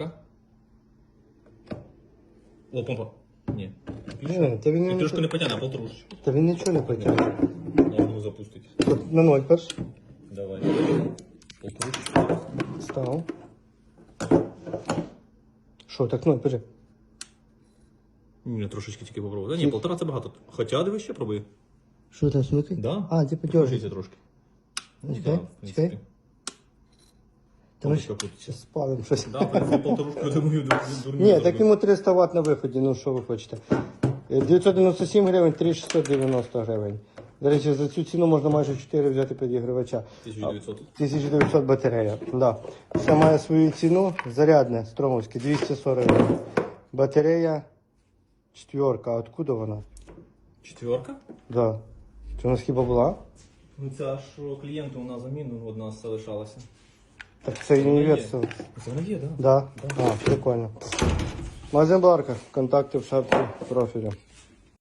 Ну-ка. О, помпа. Ні. Ні, та він І не трошки не потягне, а полторушку. Та він нічого не потягне. Я можу запустити. Тут на ноль перш. Давай. Полторушку. Став. Що, так ноль, пиши. Ні, трошечки тільки попробую. Да, ні, полтора це багато. Хоча диви ще пробуй. Що там смикай? Да? А, ти подергай. Покажіться трошки. Чекай, Да, в чекай. принципі. Та ми Полочка ще крутиться. Спалим щось. Да, полторушку, думаю, Ні, так йому 300 Вт на виході, ну що ви хочете. Е, 997 гривень, 3690 гривень. До речі, за цю ціну можна майже 4 взяти підігрівача. 1900. 1900 батарея. Да. Це має свою ціну. Зарядне, стромовське, 240 гривень. Батарея четверка. А откуда вона? Четверка? Да. Це у нас хіба була? Ну ця ж клієнту на заміну одна залишалася. Так це універсал. Це є, так? Да. А, прикольно. Магазин Барка. Контакти в шапці профілю.